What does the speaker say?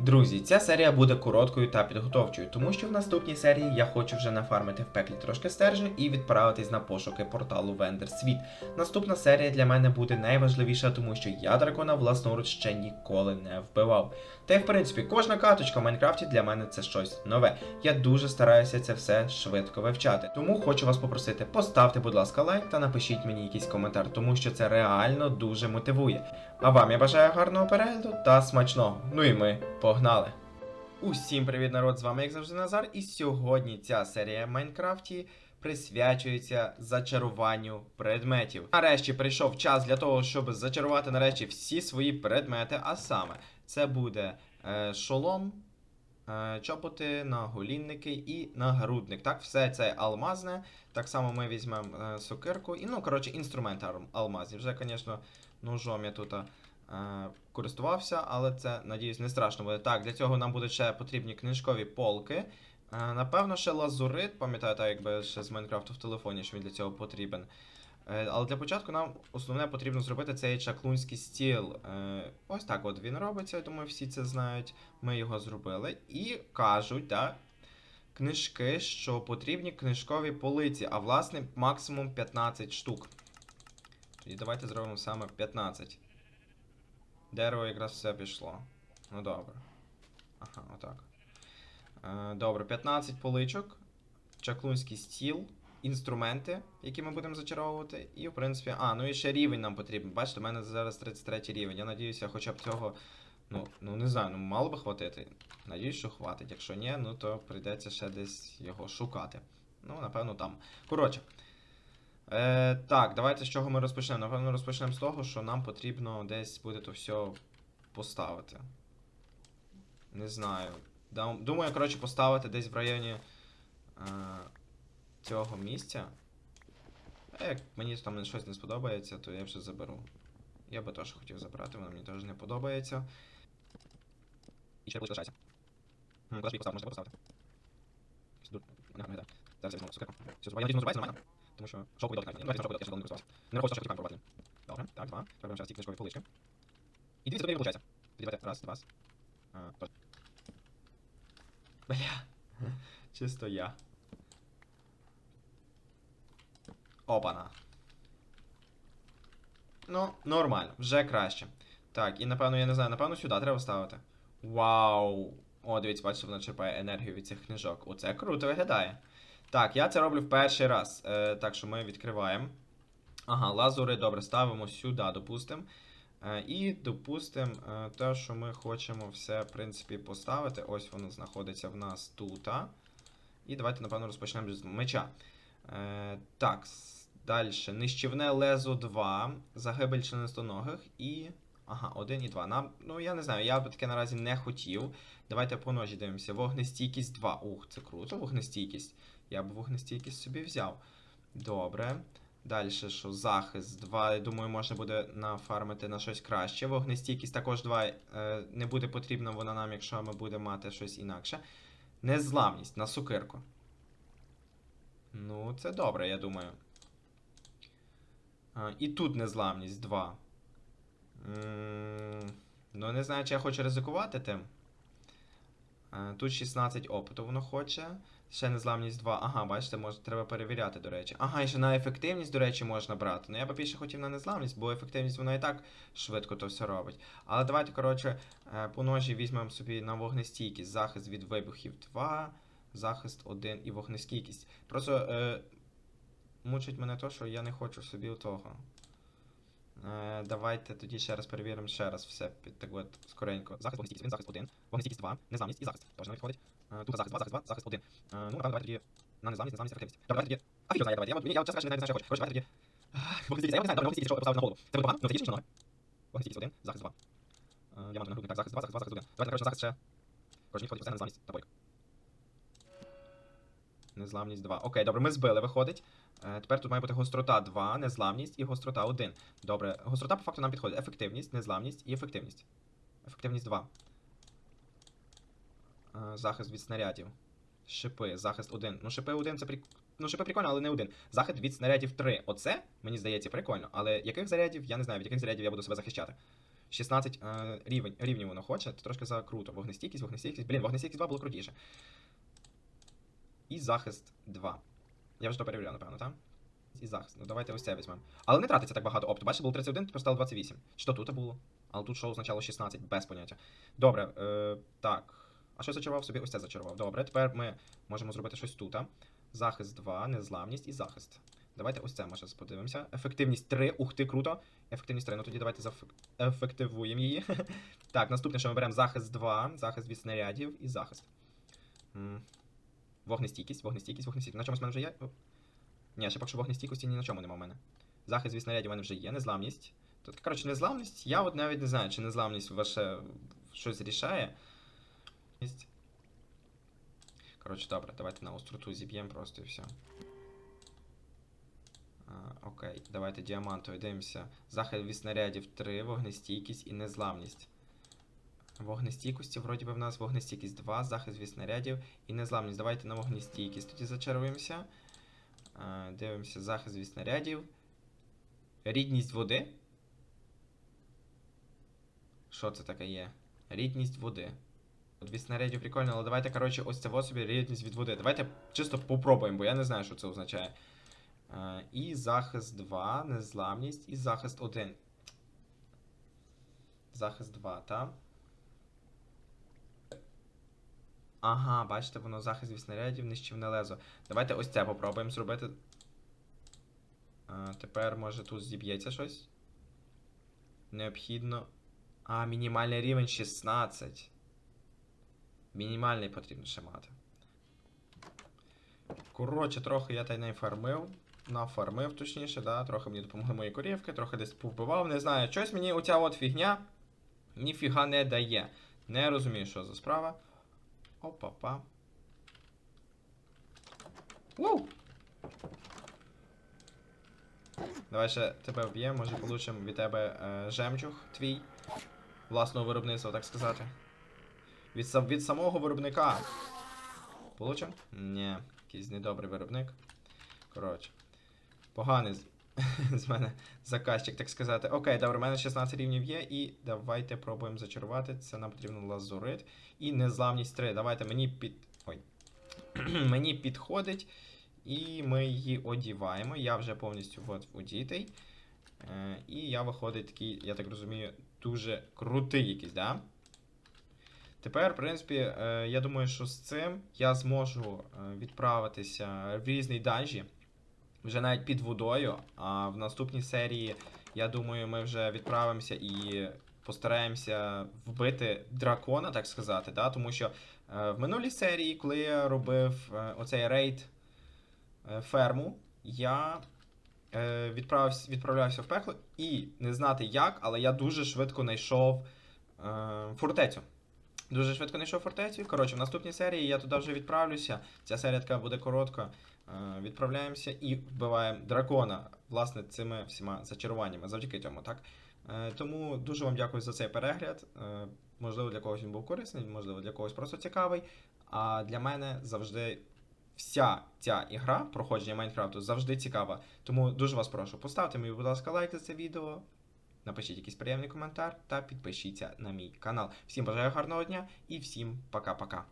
Друзі, ця серія буде короткою та підготовчою, тому що в наступній серії я хочу вже нафармити в пеклі трошки стержень і відправитись на пошуки порталу Вендер Світ. Наступна серія для мене буде найважливіша, тому що я дракона власноруч ще ніколи не вбивав. Та й в принципі, кожна карточка в Майнкрафті для мене це щось нове. Я дуже стараюся це все швидко вивчати. Тому хочу вас попросити, поставте, будь ласка, лайк та напишіть мені якийсь коментар, тому що це реально дуже мотивує. А вам я бажаю гарного перегляду та смачного. Ну і ми погнали! Усім привіт, народ! З вами, як завжди, Назар. І сьогодні ця серія в Майнкрафті присвячується зачаруванню предметів. Нарешті прийшов час для того, щоб зачарувати нарешті всі свої предмети. А саме, це буде е, шолом, е, чоботи, наголінники і нагрудник. Так, все це алмазне. Так само ми візьмемо е, сокирку і, ну, коротше, інструменти алмазні. Вже, звісно, ножом я тут. Е, користувався, але це, надіюсь, не страшно буде. Так, для цього нам будуть ще потрібні книжкові полки. Е, Напевно, ще лазурит, пам'ятаю, так якби ще з Майнкрафту в телефоні, що він для цього потрібен. Е, Але для початку нам основне потрібно зробити цей чаклунський стіл. Ось так от він робиться, я думаю, всі це знають. Ми його зробили. І кажуть, так, книжки, що потрібні книжкові полиці, а власне максимум 15 штук. Тоді давайте зробимо саме 15. Дерево якраз все пішло. Ну добре. Ага, отак. Е, добре, 15 поличок, чаклунський стіл, інструменти, які ми будемо зачаровувати. І, в принципі, а, ну і ще рівень нам потрібен. Бачите, в мене зараз 33 рівень. Я надіюся, хоча б цього. Ну, ну не знаю, ну мало би хватити. Надіюсь, що хватить. Якщо ні, ну то прийдеться ще десь його шукати. Ну, напевно, там. Коротше. Е, так, давайте з чого ми розпочнемо. Напевно, розпочнемо з того, що нам потрібно десь буде то все поставити. Не знаю. Думаю, коротше, поставити десь в районі е, цього місця. А як мені там щось не сподобається, то я вже заберу. Я би теж хотів забрати, воно мені теж не подобається. І ще лишається. Хм, Куди ж поставити, можна поставити? Не. Зараз я візьму сукерку. Все, я називається нормально. Тому що шовковий дотик навіть. Давайте шовковий дотик, я не користувався. Не рахую, що ще пробувати. Добре, так, два. Беремо зараз ті книжкові полички. І дві заберемо, виходить. Давайте, раз, два. Бля. Чисто я. Опана. Ну, нормально, вже краще. Так, і напевно, я не знаю, напевно, сюди треба ставити. Вау! О, дивіться, бачите, вона черпає енергію від цих книжок. Оце круто виглядає. Так, я це роблю в перший раз. Е, так що ми відкриваємо. Ага, лазури, добре, ставимо сюди, допустимо. Е, і допустимо е, те, що ми хочемо все, в принципі, поставити. Ось воно знаходиться в нас тут. І давайте, напевно, розпочнемо з меча. Е, так, далі. Нищівне лезо 2, загибель членистоногих і. Ага, 1 і 2. Нам, ну я не знаю, я би таке наразі не хотів. Давайте по ножі дивимося. Вогнестійкість 2. Ух, це круто, вогнестійкість. Я б вогнестійкість собі взяв. Добре. Далі, що захист 2, я думаю, можна буде нафармити на щось краще. Вогнестійкість також 2 е, не буде потрібна вона нам, якщо ми будемо мати щось інакше. Незламність на сукирку. Ну, це добре, я думаю. І тут незламність 2. Ну, не знаю, чи я хочу ризикувати тим. Е, Тут 16 опиту воно хоче. Ще незламність 2. Ага, бачите, може, треба перевіряти, до речі. Ага, і ще на ефективність, до речі, можна брати. Ну я б більше хотів на незламність, бо ефективність вона і так швидко то все робить. Але давайте, коротше, е, по ножі візьмемо собі на вогнестійкість. Захист від вибухів 2, захист 1 і вогнестійкість. Просто е, мучить мене то, що я не хочу собі того. Е, давайте тоді ще раз перевіримо ще раз все під так от скоренько. Захист вогнестійкість 1, захист 1, вогнестійкість 2, незламність і захист. Теж не відходить. Е, тут захист 2, захист 2, захист 1. Е, ну, напевно, давайте тоді на незламність, незламність, ефективність. Добре, давайте тоді. А фіг знає, давайте. Я, я от чесно кажучи, не знаю, що я хочу. Коротше, давайте тоді. Вогнестійкість, я не знаю, вогнестійкість, що поставити на голову. Це буде погано, ну, це тішить, чи ноги? Вогнестійкість 1, захист 2. Е, Я маю так, захист 2, захист 2, захист 1. Давайте, коротше, захист ще. Коротше, відходить, все, незламність, та Незламність 2. Окей, добре, ми збили, виходить. Е, Тепер тут має бути гострота 2, незламність і гострота 1. Добре, гострота по факту нам підходить. Ефективність, незламність і ефективність. Ефективність 2. Е, Захист від снарядів. Шипи, захист 1. Ну, шипи 1 це прик... Ну, шипи прикольно, але не один. Захист від снарядів 3. Оце, мені здається, прикольно. Але яких зарядів, я не знаю, від яких зарядів я буду себе захищати. 16 е, рівень, рівнів воно хоче, це трошки закруто. Вогнестійкість, вогнестійкість. Блін, вогнестійкість 2 було крутіше. І захист 2. Я вже то перевіряв, напевно, так? І захист. Ну давайте ось це візьмемо. Але не тратиться так багато опту. Бачите, було 31, тепер стало 28. Що тут було? Але тут що означало 16, без поняття. Добре, е, так. А що зачарував собі? Ось це зачарував. Добре, тепер ми можемо зробити щось тут. Захист 2, незламність і захист. Давайте ось це може подивимося. Ефективність 3. Ух ти, круто. Ефективність 3. Ну тоді давайте заефективуємо її. так, наступне, що ми беремо захист 2, захист від снарядів і захист. Вогнестійкість, вогнестійкість, вогнестійкість. На чомусь в мене вже є. Ні, ще поки що вогнестійкості ні на чому нема в мене. Захист від снарядів у мене вже є, незламність. Тут, коротше, незламність. Я от навіть не знаю, чи незламність ваше щось рішає. Коротше, добре, давайте на остроту зіб'ємо просто і все. А, окей, давайте діамантовий дивимося. Захист від снарядів 3, вогнестійкість і незламність. Вогнестійкості, вроді би в нас вогнестійкість 2, захист від снарядів і незламність. Давайте на вогнестійкість тоді зачаруємося. Дивимося захист від снарядів. Рідність води. Що це таке є? Рідність води. От від снарядів прикольно, але давайте, коротше, ось це ось собі рідність від води. Давайте чисто попробуємо, бо я не знаю, що це означає. І захист 2, незламність, і захист 1. Захист 2, так? Ага, бачите, воно захист від снарядів, нищівне лезо. Давайте ось це попробуємо зробити. Е, тепер, може, тут зіб'ється щось. Необхідно. А, мінімальний рівень 16. Мінімальний потрібно ще мати. Коротше, трохи я та й нафармив. Нафармив, точніше, да, трохи мені допомогли мої корівки, трохи десь повбивав. Не знаю, щось мені оця от фігня ніфіга не дає. Не розумію, що за справа. Опа-па. Воу! Давай ще тебе вб'ємо, може получимо від тебе е, жемчуг твій. Власного виробництва, так сказати. Від, від самого виробника. Получим? Ні, якийсь недобрий виробник. Коротше. Поганий з, мене заказчик, так сказати. Окей, добре, у мене 16 рівнів є, і давайте пробуємо зачарувати. Це нам потрібно лазурит. І незламність 3. Давайте мені під. Ой. мені підходить. І ми її одіваємо. Я вже повністю от одітий. Е, і я виходить такий, я так розумію, дуже крутий якийсь, да? Тепер, в принципі, е, я думаю, що з цим я зможу е, відправитися в різні данжі, вже навіть під водою. А в наступній серії, я думаю, ми вже відправимося і постараємося вбити дракона, так сказати. Да? Тому що е, в минулій серії, коли я робив е, оцей рейд е, ферму, я відправився, відправлявся в пекло і не знати як, але я дуже швидко знайшов фортецю. Дуже швидко знайшов фортецю. Коротше, в наступній серії я туди вже відправлюся. Ця серія така буде коротка. Е, відправляємося і вбиваємо дракона, власне, цими всіма зачаруваннями, завдяки цьому, так? Е, тому дуже вам дякую за цей перегляд. Е, можливо, для когось він був корисний, можливо, для когось просто цікавий. А для мене завжди вся ця ігра, проходження Майнкрафту, завжди цікава. Тому дуже вас прошу, поставте мені, будь ласка, лайк за це відео. Напишіть якийсь приємний коментар та підпишіться на мій канал. Всім бажаю гарного дня і всім пока-пока.